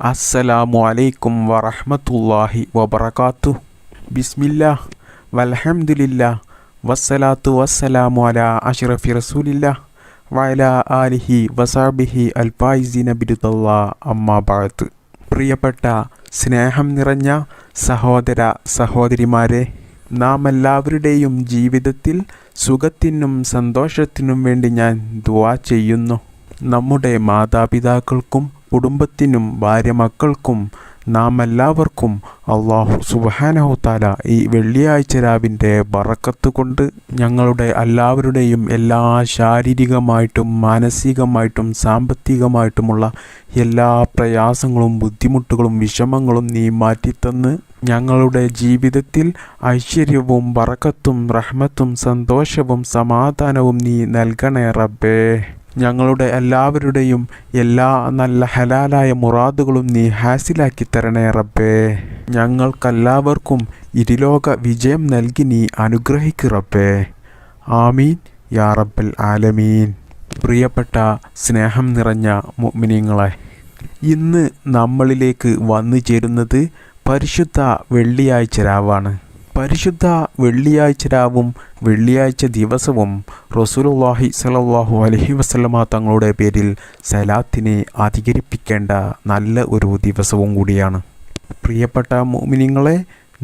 അസ്സലാമു അലൈക്കും വറഹ്മത്തുള്ളാഹി വബറകാത്തു. ബിസ്മില്ല വൽഹംദുലില്ലാ വസ്സലാത്തു വസ്സലാമു അലാ അഷ്റഫി റസൂലില്ല വയല ആലിഹി വസാബിഹി അൽഫായിസീന ബിരുദല്ലാ അമ്മാ ബഅദ്. പ്രിയപ്പെട്ട സ്നേഹം നിറഞ്ഞ സഹോദര സഹോദരിമാരെ നാം എല്ലാവരുടെയും ജീവിതത്തിൽ സുഖത്തിനും സന്തോഷത്തിനും വേണ്ടി ഞാൻ ദുആ ചെയ്യുന്നു. നമ്മുടെ മാതാപിതാക്കൾക്കും കുടുംബത്തിനും ഭാര്യ മക്കൾക്കും നാം എല്ലാവർക്കും അള്ളാഹു സുബാനഹുത്താല ഈ വെള്ളിയാഴ്ച രാവിന്റെ ബറക്കത്ത് കൊണ്ട് ഞങ്ങളുടെ എല്ലാവരുടെയും എല്ലാ ശാരീരികമായിട്ടും മാനസികമായിട്ടും സാമ്പത്തികമായിട്ടുമുള്ള എല്ലാ പ്രയാസങ്ങളും ബുദ്ധിമുട്ടുകളും വിഷമങ്ങളും നീ മാറ്റിത്തന്ന് ഞങ്ങളുടെ ജീവിതത്തിൽ ഐശ്വര്യവും ബറക്കത്തും റഹ്മത്തും സന്തോഷവും സമാധാനവും നീ നൽകണേ റബ്ബേ. ഞങ്ങളുടെ എല്ലാവരുടെയും എല്ലാ നല്ല ഹലാലായ മുറാദുകളും നീ ഹാസിലാക്കി തരണേ റബ്ബേ. ഞങ്ങൾക്കെല്ലാവർക്കും ഇരുലോക വിജയം നൽകി നീ അനുഗ്രഹിക്കു റബ്ബേ. ആമീൻ യാ റബ്ബൽ ആലമീൻ. പ്രിയപ്പെട്ട സ്നേഹം നിറഞ്ഞ മുഅ്മിനീങ്ങളെ ഇന്ന് നമ്മളിലേക്ക് വന്നു ചേരുന്നത് പരിശുദ്ധ വെള്ളിയാഴ്ച രാവാണ്. പരിശുദ്ധ വെള്ളിയാഴ്ച രാവും വെള്ളിയാഴ്ച ദിവസവും റസൂലുള്ളാഹി സ്വല്ലല്ലാഹു അലൈഹി വസല്ലമ തങ്ങളുടെ പേരിൽ സലാത്തിനെ അധികരിപ്പിക്കേണ്ട നല്ല ഒരു ദിവസവും കൂടിയാണ്. പ്രിയപ്പെട്ട മോമിനിങ്ങളെ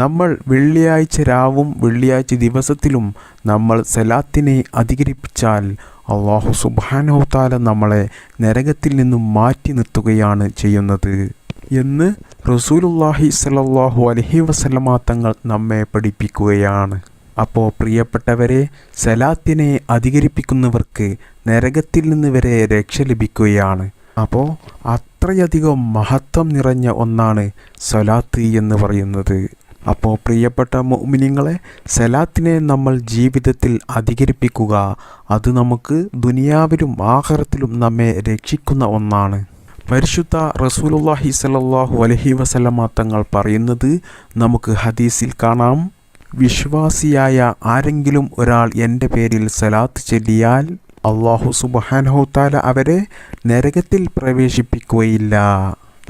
നമ്മൾ വെള്ളിയാഴ്ച രാവും വെള്ളിയാഴ്ച ദിവസത്തിലും നമ്മൾ സലാത്തിനെ അധികരിപ്പിച്ചാൽ അള്ളാഹു സുബാനോത്താല നമ്മളെ നരകത്തിൽ നിന്നും മാറ്റി നിർത്തുകയാണ് ചെയ്യുന്നത്. എന്ന് റസൂലുല്ലാഹി സലല്ലാഹു അലഹി വസല്ലമ തങ്ങൾ നമ്മെ പഠിപ്പിക്കുകയാണ്. അപ്പോൾ പ്രിയപ്പെട്ടവരെ സലാത്തിനെ അധികരിപ്പിക്കുന്നവർക്ക് നരകത്തിൽ നിന്ന് വരെ രക്ഷ ലഭിക്കുകയാണ്. അപ്പോൾ അത്രയധികം മഹത്വം നിറഞ്ഞ ഒന്നാണ് സലാത്ത് എന്ന് പറയുന്നത്. അപ്പോൾ പ്രിയപ്പെട്ട മുഅ്മിനീങ്ങളെ സലാത്തിനെ നമ്മൾ ജീവിതത്തിൽ അധികരിപ്പിക്കുക അത് നമുക്ക് ദുനിയാവിലും ആഹാരത്തിലും നമ്മെ രക്ഷിക്കുന്ന ഒന്നാണ്. പരിശുദ്ധ റസൂലുള്ളാഹി സ്വല്ലല്ലാഹു അലൈഹി വസല്ലമ തങ്ങൾ പറയുന്നത് നമുക്ക് ഹദീസിൽ കാണാം. വിശ്വാസിയായ ആരെങ്കിലും ഒരാൾ എന്റെ പേരിൽ സലാത്ത് ചെല്ലിയാൽ അള്ളാഹു സുബഹാനഹുത്താല അവരെ നരകത്തിൽ പ്രവേശിപ്പിക്കുകയില്ല.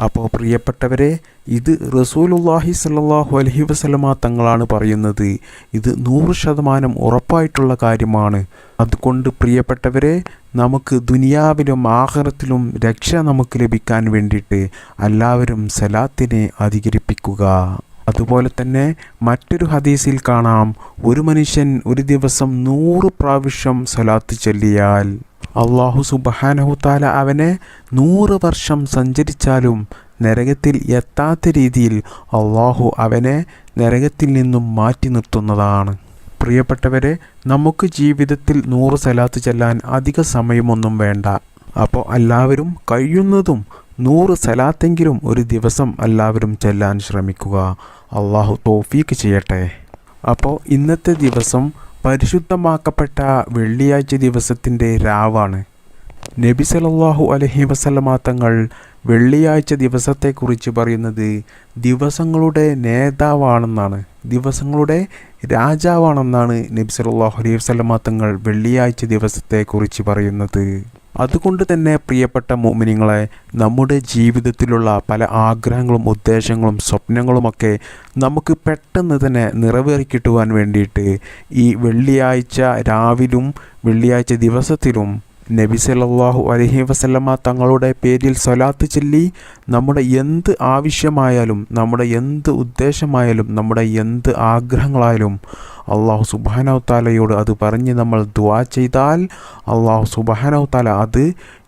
അപ്പോൾ പ്രിയപ്പെട്ടവരെ ഇത് റസൂലുല്ലാഹി സല്ലാഹു അലഹി വസ്ലമ തങ്ങളാണ് പറയുന്നത്. ഇത് നൂറ് ശതമാനം ഉറപ്പായിട്ടുള്ള കാര്യമാണ്. അതുകൊണ്ട് പ്രിയപ്പെട്ടവരെ നമുക്ക് ദുനിയാവിലും ആഹാരത്തിലും രക്ഷ നമുക്ക് ലഭിക്കാൻ വേണ്ടിയിട്ട് എല്ലാവരും സലാത്തിനെ അധികരിപ്പിക്കുക. അതുപോലെ തന്നെ മറ്റൊരു ഹദീസിൽ കാണാം. ഒരു മനുഷ്യൻ ഒരു ദിവസം നൂറ് പ്രാവശ്യം സലാത്ത് ചൊല്ലിയാൽ അള്ളാഹു സുബഹാനഹുത്താല അവനെ നൂറ് വർഷം സഞ്ചരിച്ചാലും നരകത്തിൽ എത്താത്ത രീതിയിൽ അള്ളാഹു അവനെ നരകത്തിൽ നിന്നും മാറ്റി നിർത്തുന്നതാണ്. പ്രിയപ്പെട്ടവരെ നമുക്ക് ജീവിതത്തിൽ നൂറ് സലാത്ത് ചെല്ലാൻ അധിക സമയമൊന്നും വേണ്ട. അപ്പോൾ എല്ലാവരും കഴിയുന്നതും നൂറ് സലാത്തെങ്കിലും ഒരു ദിവസം എല്ലാവരും ചെല്ലാൻ ശ്രമിക്കുക. അള്ളാഹു തോഫീക്ക് ചെയ്യട്ടെ. അപ്പോൾ ഇന്നത്തെ ദിവസം പരിശുദ്ധമാക്കപ്പെട്ട വെള്ളിയാഴ്ച ദിവസത്തിന്റെ രാവാണ്. നബി സലല്ലാഹു അലഹി വസല്ലമ തങ്ങൾ വെള്ളിയാഴ്ച ദിവസത്തെക്കുറിച്ച് പറയുന്നത് ദിവസങ്ങളുടെ നേതാവാണെന്നാണ്. ദിവസങ്ങളുടെ രാജാവാണെന്നാണ് നബി സലല്ലാഹു അലൈഹി വസല്ലമ തങ്ങൾ വെള്ളിയാഴ്ച ദിവസത്തെക്കുറിച്ച് പറയുന്നത്. അതുകൊണ്ട് തന്നെ പ്രിയപ്പെട്ട മോമിനിങ്ങളെ നമ്മുടെ ജീവിതത്തിലുള്ള പല ആഗ്രഹങ്ങളും ഉദ്ദേശങ്ങളും സ്വപ്നങ്ങളുമൊക്കെ നമുക്ക് പെട്ടെന്ന് തന്നെ നിറവേറിക്കിട്ടുവാൻ വേണ്ടിയിട്ട് ഈ വെള്ളിയാഴ്ച രാവിലും വെള്ളിയാഴ്ച ദിവസത്തിലും നബി സല്ലാഹു അലഹി വസല്ലമ തങ്ങളുടെ പേരിൽ സ്വലാത്ത് ചൊല്ലി നമ്മുടെ എന്ത് ആവശ്യമായാലും നമ്മുടെ എന്ത് ഉദ്ദേശമായാലും നമ്മുടെ എന്ത് ആഗ്രഹങ്ങളായാലും അള്ളാഹു സുബാനവ് താലയോട് അത് പറഞ്ഞ് നമ്മൾ ദുവാ ചെയ്താൽ അള്ളാഹു സുബാനവ് താല അത്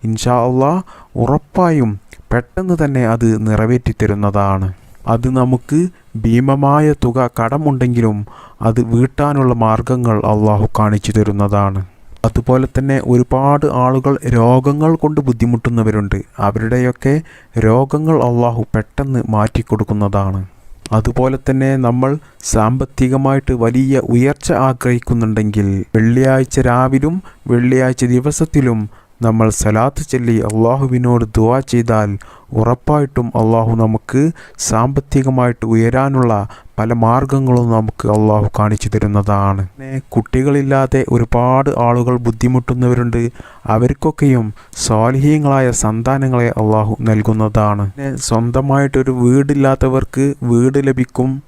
ഇൻഷാ അള്ളാഹ് ഉറപ്പായും പെട്ടെന്ന് തന്നെ അത് നിറവേറ്റിത്തരുന്നതാണ് അത് നമുക്ക് ഭീമമായ തുക കടമുണ്ടെങ്കിലും അത് വീട്ടാനുള്ള മാർഗങ്ങൾ അള്ളാഹു കാണിച്ചു തരുന്നതാണ്. അതുപോലെ തന്നെ ഒരുപാട് ആളുകൾ രോഗങ്ങൾ കൊണ്ട് ബുദ്ധിമുട്ടുന്നവരുണ്ട്. അവരുടെയൊക്കെ രോഗങ്ങൾ അള്ളാഹു പെട്ടെന്ന് മാറ്റിക്കൊടുക്കുന്നതാണ്. അതുപോലെ തന്നെ നമ്മൾ സാമ്പത്തികമായിട്ട് വലിയ ഉയർച്ച ആഗ്രഹിക്കുന്നുണ്ടെങ്കിൽ വെള്ളിയാഴ്ച രാവിലും വെള്ളിയാഴ്ച ദിവസത്തിലും നമ്മൾ സലാത്ത് ചൊല്ലി അള്ളാഹുവിനോട് ദുവാ ചെയ്താൽ ഉറപ്പായിട്ടും അള്ളാഹു നമുക്ക് സാമ്പത്തികമായിട്ട് ഉയരാനുള്ള പല മാർഗങ്ങളും നമുക്ക് അള്ളാഹു കാണിച്ചു തരുന്നതാണ്. കുട്ടികളില്ലാതെ ഒരുപാട് ആളുകൾ ബുദ്ധിമുട്ടുന്നവരുണ്ട്. അവർക്കൊക്കെയും സ്വാലിഹീങ്ങളായ സന്താനങ്ങളെ അള്ളാഹു നൽകുന്നതാണ്. സ്വന്തമായിട്ടൊരു വീടില്ലാത്തവർക്ക് വീട് ലഭിക്കും.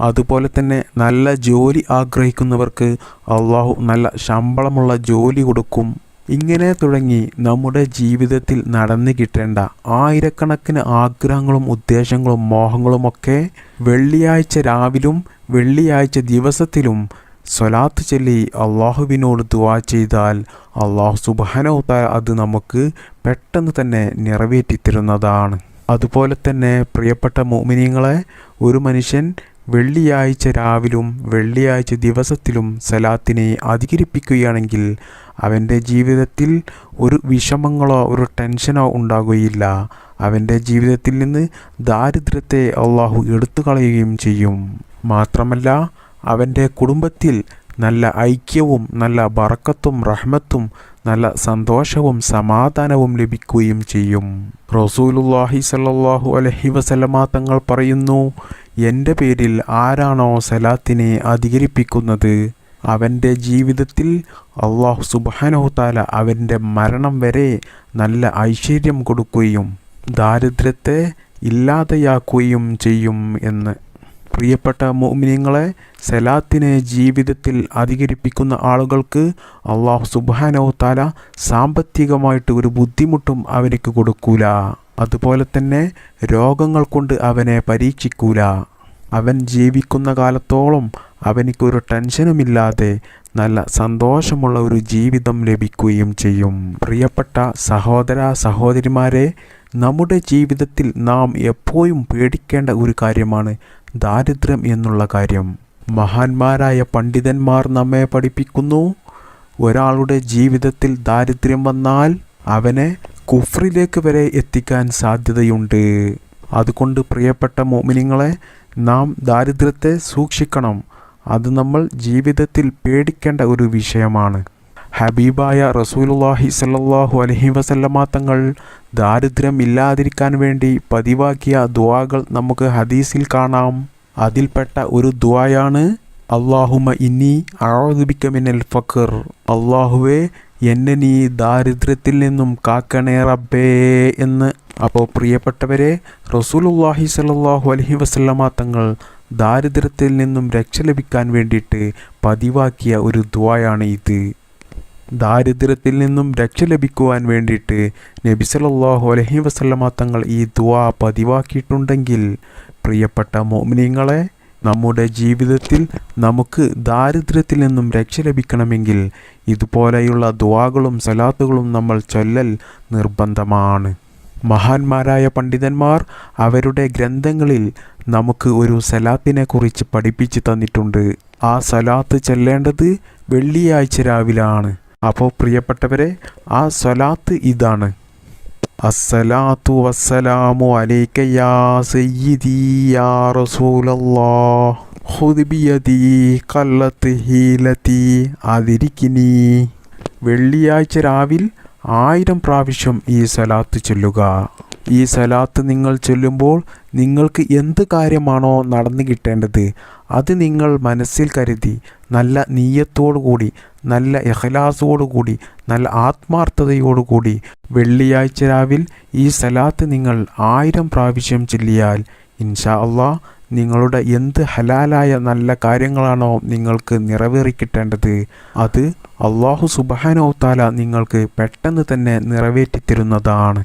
അതുപോലെ തന്നെ നല്ല ജോലി ആഗ്രഹിക്കുന്നവർക്ക് അള്ളാഹു നല്ല ശമ്പളമുള്ള ജോലി കൊടുക്കും. ഇങ്ങനെ തുടങ്ങി നമ്മുടെ ജീവിതത്തിൽ നടന്നു കിട്ടേണ്ട ആയിരക്കണക്കിന് ആഗ്രഹങ്ങളും ഉദ്ദേശങ്ങളും മോഹങ്ങളുമൊക്കെ വെള്ളിയാഴ്ച രാവിലും വെള്ളിയാഴ്ച ദിവസത്തിലും സ്വലാത്ത് ചൊല്ലി അള്ളാഹുവിനോട് ദുവാ ചെയ്താൽ അള്ളാഹു സുബാനോത്ത അത് നമുക്ക് പെട്ടെന്ന് തന്നെ നിറവേറ്റിത്തരുന്നതാണ്. അതുപോലെ തന്നെ പ്രിയപ്പെട്ട മോമിനിയങ്ങളെ ഒരു മനുഷ്യൻ വെള്ളിയാഴ്ച രാവിലും വെള്ളിയാഴ്ച ദിവസത്തിലും സലാത്തിനെ അധികരിപ്പിക്കുകയാണെങ്കിൽ അവന്റെ ജീവിതത്തിൽ ഒരു വിഷമങ്ങളോ ഒരു ടെൻഷനോ ഉണ്ടാകുകയില്ല. അവന്റെ ജീവിതത്തിൽ നിന്ന് ദാരിദ്ര്യത്തെ അള്ളാഹു എടുത്തു കളയുകയും ചെയ്യും. മാത്രമല്ല അവന്റെ കുടുംബത്തിൽ നല്ല ഐക്യവും നല്ല ബറക്കത്തും റഹ്മത്തും നല്ല സന്തോഷവും സമാധാനവും ലഭിക്കുകയും ചെയ്യും. റസൂലുല്ലാഹി സല്ലാഹു അലഹി വസല്ലമ തങ്ങൾ പറയുന്നു എന്റെ പേരിൽ ആരാണോ സലാത്തിനെ അധികരിപ്പിക്കുന്നത്? അവന്റെ ജീവിതത്തിൽ അള്ളാഹു സുബാനഹുത്താല അവന്റെ മരണം വരെ നല്ല ഐശ്വര്യം കൊടുക്കുകയും ദാരിദ്ര്യത്തെ ഇല്ലാതെയാക്കുകയും ചെയ്യും എന്ന്. പ്രിയപ്പെട്ട മോമിനിയങ്ങളെ സലാത്തിനെ ജീവിതത്തിൽ അധികരിപ്പിക്കുന്ന ആളുകൾക്ക് അള്ളാഹു സുബാനോ താല സാമ്പത്തികമായിട്ട് ഒരു ബുദ്ധിമുട്ടും അവനക്ക് കൊടുക്കൂല. അതുപോലെ തന്നെ രോഗങ്ങൾ കൊണ്ട് അവനെ പരീക്ഷിക്കൂല. അവൻ ജീവിക്കുന്ന കാലത്തോളം അവനിക്കൊരു ടെൻഷനുമില്ലാതെ നല്ല സന്തോഷമുള്ള ഒരു ജീവിതം ലഭിക്കുകയും ചെയ്യും. പ്രിയപ്പെട്ട സഹോദര സഹോദരിമാരെ നമ്മുടെ ജീവിതത്തിൽ നാം എപ്പോഴും പേടിക്കേണ്ട ഒരു കാര്യമാണ് ദാരിദ്ര്യം എന്നുള്ള കാര്യം മഹാന്മാരായ പണ്ഡിതന്മാർ നമ്മെ പഠിപ്പിക്കുന്നു. ഒരാളുടെ ജീവിതത്തിൽ ദാരിദ്ര്യം വന്നാൽ അവനെ കുഫ്രിലേക്ക് വരെ എത്തിക്കാൻ സാധ്യതയുണ്ട്. അതുകൊണ്ട് പ്രിയപ്പെട്ട മോമിനിങ്ങളെ നാം ദാരിദ്ര്യത്തെ സൂക്ഷിക്കണം. അത് നമ്മൾ ജീവിതത്തിൽ പേടിക്കേണ്ട ഒരു വിഷയമാണ്. ഹബീബായ റസൂലുല്ലാഹി സല്ലാഹു അലഹി വസല്ലമ തങ്ങൾ ദാരിദ്ര്യം ഇല്ലാതിരിക്കാൻ വേണ്ടി പതിവാക്കിയ ദുവാകൾ നമുക്ക് ഹദീസിൽ കാണാം. അതിൽപ്പെട്ട ഒരു ദുവായാണ് അള്ളാഹുമ ഇനി അഴോദിപ്പിക്കമിനൽ ഫക്കർ അള്ളാഹുവെ എന്നെ നീ ദാരിദ്ര്യത്തിൽ നിന്നും കാക്കണേ റബ്ബേ എന്ന്. അപ്പോൾ പ്രിയപ്പെട്ടവരെ റസൂലുല്ലാഹി സല്ലാഹു അലഹി വസല്ലമ തങ്ങൾ ദാരിദ്ര്യത്തിൽ നിന്നും രക്ഷ ലഭിക്കാൻ വേണ്ടിയിട്ട് പതിവാക്കിയ ഒരു ദ്വായാണ് ഇത്. ദാരിദ്ര്യത്തിൽ നിന്നും രക്ഷ ലഭിക്കുവാൻ വേണ്ടിയിട്ട് നബി സല്ലല്ലാഹു അലഹി വസല്ലമ തങ്ങൾ ഈ ദുവാ പതിവാക്കിയിട്ടുണ്ടെങ്കിൽ പ്രിയപ്പെട്ട മോമിനിയങ്ങളെ നമ്മുടെ ജീവിതത്തിൽ നമുക്ക് ദാരിദ്ര്യത്തിൽ നിന്നും രക്ഷ ലഭിക്കണമെങ്കിൽ ഇതുപോലെയുള്ള ദുവാകളും സലാത്തുകളും നമ്മൾ ചൊല്ലൽ നിർബന്ധമാണ്. മഹാന്മാരായ പണ്ഡിതന്മാർ അവരുടെ ഗ്രന്ഥങ്ങളിൽ നമുക്ക് ഒരു സലാത്തിനെ കുറിച്ച് പഠിപ്പിച്ചു തന്നിട്ടുണ്ട്. ആ സലാത്ത് ചെല്ലേണ്ടത് വെള്ളിയാഴ്ച രാവിലാണ്. അപ്പോൾ പ്രിയപ്പെട്ടവരെ ആ സ്വലാത്ത് ഇതാണ്. അസ്സലാത്തു വസ്സലാമു അലൈക യാ സയ്യിദി യാ റസൂലല്ലാഹ്. ഖുദ് ബിയദി ഖല്ലത്ത് ഹീലതി അതിരിക്കിനി. വെള്ളിയാഴ്ച രാവിൽ ആയിരം പ്രാവശ്യം ഈ സ്വലാത്ത് ചൊല്ലുക. ഈ സ്വലാത്ത് നിങ്ങൾ ചൊല്ലുമ്പോൾ നിങ്ങൾക്ക് എന്ത് കാര്യമാണോ നടന്നു കിട്ടേണ്ടത് അത് നിങ്ങൾ മനസ്സിൽ കരുതി നല്ല നീയത്തോടുകൂടി നല്ല എഹ്ലാസോടുകൂടി നല്ല ആത്മാർത്ഥതയോടുകൂടി വെള്ളിയാഴ്ച രാവിൽ ഈ സലാത്ത് നിങ്ങൾ ആയിരം പ്രാവശ്യം ചൊല്ലിയാൽ ഇൻഷാ അള്ളാ നിങ്ങളുടെ എന്ത് ഹലാലായ നല്ല കാര്യങ്ങളാണോ നിങ്ങൾക്ക് നിറവേറിക്കിട്ടേണ്ടത് അത് അള്ളാഹു സുബാനോ താല നിങ്ങൾക്ക് പെട്ടെന്ന് തന്നെ നിറവേറ്റിത്തരുന്നതാണ്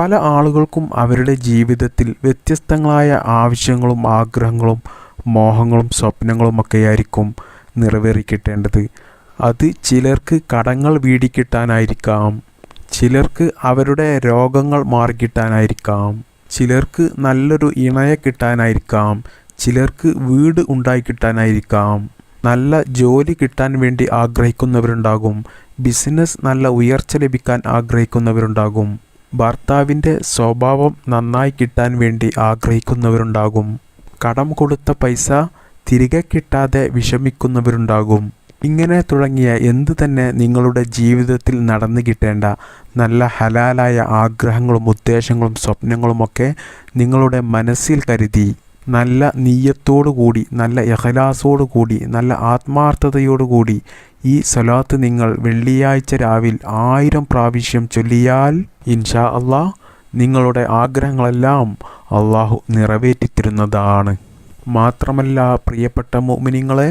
പല ആളുകൾക്കും അവരുടെ ജീവിതത്തിൽ വ്യത്യസ്തങ്ങളായ ആവശ്യങ്ങളും ആഗ്രഹങ്ങളും മോഹങ്ങളും സ്വപ്നങ്ങളും സ്വപ്നങ്ങളുമൊക്കെയായിരിക്കും നിറവേറിക്കിട്ടേണ്ടത്. അത് ചിലർക്ക് കടങ്ങൾ വീടിക്കിട്ടാനായിരിക്കാം ചിലർക്ക് അവരുടെ രോഗങ്ങൾ മാറിക്കിട്ടാനായിരിക്കാം ചിലർക്ക് നല്ലൊരു ഇണയെ കിട്ടാനായിരിക്കാം ചിലർക്ക് വീട് ഉണ്ടായി കിട്ടാനായിരിക്കാം നല്ല ജോലി കിട്ടാൻ വേണ്ടി ആഗ്രഹിക്കുന്നവരുണ്ടാകും ബിസിനസ് നല്ല ഉയർച്ച ലഭിക്കാൻ ആഗ്രഹിക്കുന്നവരുണ്ടാകും. ഭർത്താവിന്റെ സ്വഭാവം നന്നായി കിട്ടാൻ വേണ്ടി ആഗ്രഹിക്കുന്നവരുണ്ടാകും. കടം കൊടുത്ത പൈസ തിരികെ കിട്ടാതെ വിഷമിക്കുന്നവരുണ്ടാകും. ഇങ്ങനെ തുടങ്ങിയ എന്തു തന്നെ നിങ്ങളുടെ ജീവിതത്തിൽ നടന്നു കിട്ടേണ്ട നല്ല ഹലാലായ ആഗ്രഹങ്ങളും ഉദ്ദേശങ്ങളും സ്വപ്നങ്ങളുമൊക്കെ നിങ്ങളുടെ മനസ്സിൽ കരുതി. നല്ല നീയത്തോടു കൂടി നല്ല എഹലാസോടു കൂടി നല്ല ആത്മാർത്ഥതയോടു കൂടി ഈ സ്വലാത്ത് നിങ്ങൾ വെള്ളിയാഴ്ച രാവിൽ ആയിരം പ്രാവശ്യം ചൊല്ലിയാൽ ഇൻഷാ അള്ളാഹ് നിങ്ങളുടെ ആഗ്രഹങ്ങളെല്ലാം അള്ളാഹു നിറവേറ്റിത്തരുന്നതാണ്. മാത്രമല്ല പ്രിയപ്പെട്ട മോമിനിങ്ങളെ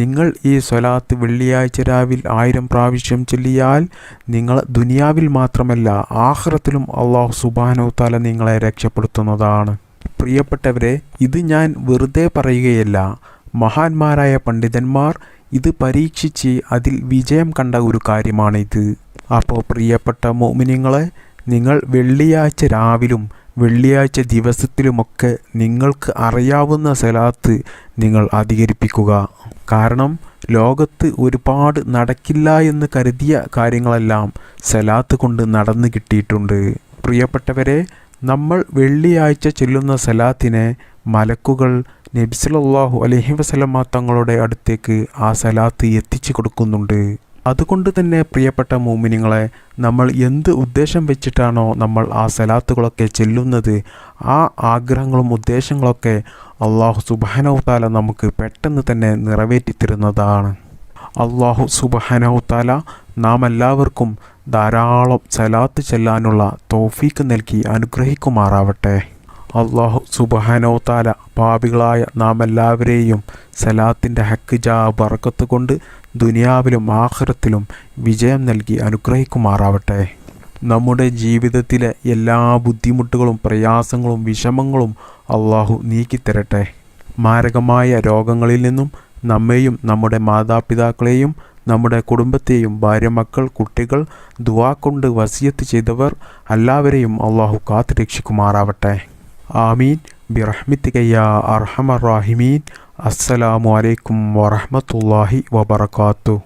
നിങ്ങൾ ഈ സ്വലാത്ത് വെള്ളിയാഴ്ച രാവിൽ ആയിരം പ്രാവശ്യം ചൊല്ലിയാൽ നിങ്ങൾ ദുനിയാവിൽ മാത്രമല്ല ആഹ്റത്തിലും അള്ളാഹു സുബാനോ തല നിങ്ങളെ രക്ഷപ്പെടുത്തുന്നതാണ്. പ്രിയപ്പെട്ടവരെ ഇത് ഞാൻ വെറുതെ പറയുകയല്ല. മഹാന്മാരായ പണ്ഡിതന്മാർ ഇത് പരീക്ഷിച്ച് അതിൽ വിജയം കണ്ട ഒരു കാര്യമാണിത്. അപ്പോൾ പ്രിയപ്പെട്ട മോമിനിങ്ങളെ നിങ്ങൾ വെള്ളിയാഴ്ച രാവിലും വെള്ളിയാഴ്ച ദിവസത്തിലുമൊക്കെ നിങ്ങൾക്ക് അറിയാവുന്ന സലാത്ത് നിങ്ങൾ അധികരിപ്പിക്കുക. കാരണം ലോകത്ത് ഒരുപാട് നടക്കില്ല എന്ന് കരുതിയ കാര്യങ്ങളെല്ലാം സലാത്ത് കൊണ്ട് നടന്നു കിട്ടിയിട്ടുണ്ട്. പ്രിയപ്പെട്ടവരെ നമ്മൾ വെള്ളിയാഴ്ച ചൊല്ലുന്ന സലാത്തിനെ മലക്കുകൾ നബിസലല്ലാഹു അലഹി വസലമ തങ്ങളുടെ അടുത്തേക്ക് ആ സലാത്ത് എത്തിച്ചു കൊടുക്കുന്നുണ്ട്. അതുകൊണ്ട് തന്നെ പ്രിയപ്പെട്ട മൂമിനിങ്ങളെ നമ്മൾ എന്ത് ഉദ്ദേശം വെച്ചിട്ടാണോ നമ്മൾ ആ സലാത്തുകളൊക്കെ ചെല്ലുന്നത് ആ ആഗ്രഹങ്ങളും ഉദ്ദേശങ്ങളൊക്കെ അള്ളാഹു താല നമുക്ക് പെട്ടെന്ന് തന്നെ നിറവേറ്റിത്തരുന്നതാണ്. അള്ളാഹു താല നാം എല്ലാവർക്കും ധാരാളം സലാത്ത് ചെല്ലാനുള്ള തോഫീക്ക് നൽകി അനുഗ്രഹിക്കുമാറാവട്ടെ. അള്ളാഹു താല പാപികളായ നാം എല്ലാവരെയും സലാത്തിന്റെ ഹക്ക് ജാ ബറക്കത്ത് കൊണ്ട് ദുനിയാവിലും ആഹ്റത്തിലും വിജയം നൽകി അനുഗ്രഹിക്കുമാറാവട്ടെ. നമ്മുടെ ജീവിതത്തിലെ എല്ലാ ബുദ്ധിമുട്ടുകളും പ്രയാസങ്ങളും വിഷമങ്ങളും അള്ളാഹു നീക്കിത്തരട്ടെ. മാരകമായ രോഗങ്ങളിൽ നിന്നും നമ്മെയും നമ്മുടെ മാതാപിതാക്കളെയും നമ്മുടെ കുടുംബത്തെയും ഭാര്യ മക്കൾ കുട്ടികൾ ദുവാ കൊണ്ട് വസിയത്ത് ചെയ്തവർ എല്ലാവരെയും അള്ളാഹു കാത്തു രക്ഷിക്കുമാറാവട്ടെ. ആമീൻ. ബിറഹ്മിത്തികയ്യ അർഹമറാഹിമീൻ അസ്സലാമു അലൈക്കും വറഹമത്തല്ലാഹി വബർക്കാത്തു